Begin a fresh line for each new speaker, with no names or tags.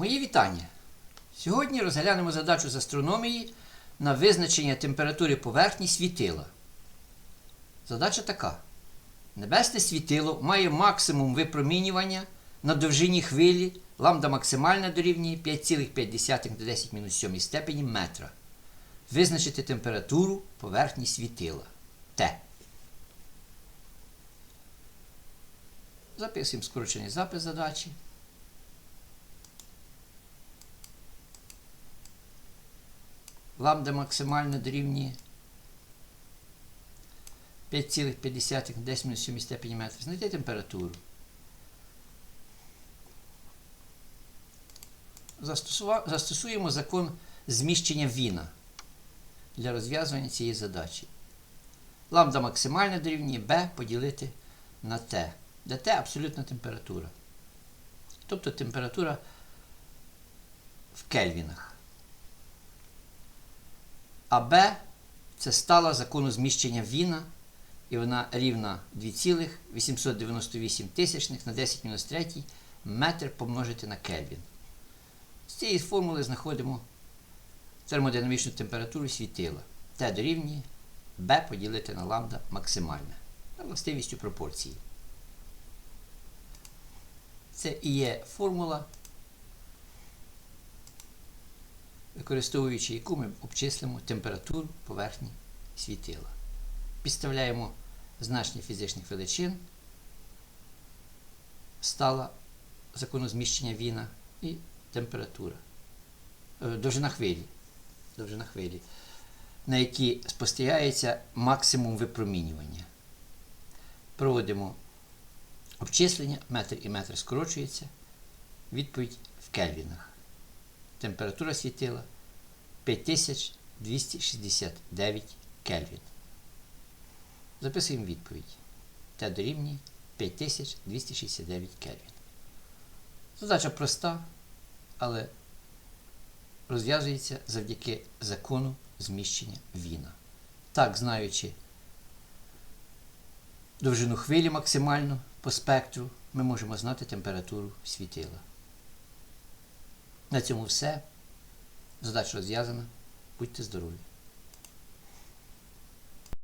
Мої вітання! Сьогодні розглянемо задачу з астрономії на визначення температури поверхні світила. Задача така. Небесне світило має максимум випромінювання на довжині хвилі ламда максимальна дорівнює 5,5 до 10 мінус 7 степені метра. Визначити температуру поверхні світила Т. Записуємо скорочений запис задачі. Ламда максимально дорівнює 5,5 до 10 мінус 7 степені метра. Знайти температуру. Застосуємо закон зміщення Віна для розв'язування цієї задачі. Ламда максимальна дорівнює b поділити на T, де T абсолютна температура. Тобто температура в кельвінах. А b це стала закону зміщення Віна, і вона рівна 2,898 тисячних на 10 мінус 3 метр помножити на Кельвін. З цієї формули знаходимо термодинамічну температуру світила. Т дорівнює b поділити на ламда максимальне за властивістю пропорції. Це і є формула, використовуючи яку ми обчислимо температуру поверхні світила. Підставляємо значення фізичних величин, стала закону зміщення Віна і температура. Е, Довжина хвилі, довжина хвилі, на якій спостерігається максимум випромінювання. Проводимо обчислення, метр і метр скорочується. Відповідь в кельвінах. Температура світила 5269 кельвін. Записуємо відповідь. Т дорівнює 5269 кельвін. Задача проста, але розв'язується завдяки закону зміщення Віна. Так, знаючи довжину хвилі максимальну по спектру, ми можемо знати температуру світила. На цьому все. Задача розв'язана. Будьте здорові!